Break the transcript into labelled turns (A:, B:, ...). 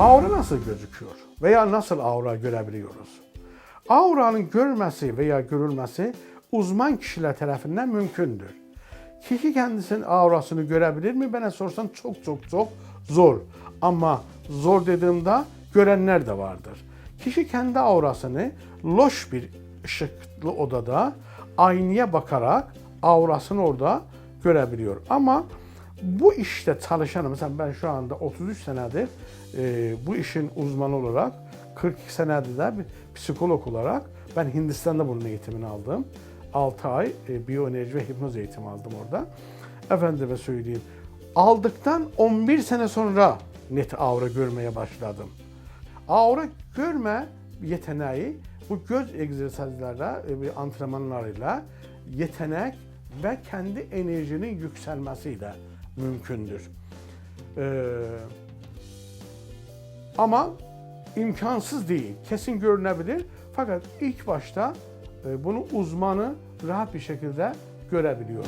A: Aura nasıl gözüküyor veya nasıl aura görebiliyoruz? Auranın görmesi veya görülmesi uzman kişiler tarafından mümkündür. Kişi kendisinin aurasını görebilir mi? Bana sorsan çok çok çok zor. Ama zor dediğimde görenler de vardır. Kişi kendi aurasını loş bir ışıklı odada aynaya bakarak aurasını orada görebiliyor. Ama bu işte çalışan, mesela ben şu anda 33 senedir e, bu işin uzmanı olarak, 42 senedir de bir psikolog olarak ben Hindistan'da bunun eğitimini aldım. 6 ay e, biyoenerji ve hipnoz eğitimi aldım orada. Efendime söyleyeyim. Aldıktan 11 sene sonra net aura görmeye başladım. Aura görme yeteneği bu göz egzersizlerle, e, antrenmanlarıyla yetenek ve kendi enerjinin yükselmesiyle mümkündür. Ee, ama imkansız değil. Kesin görünebilir. Fakat ilk başta e, bunu uzmanı rahat bir şekilde görebiliyor.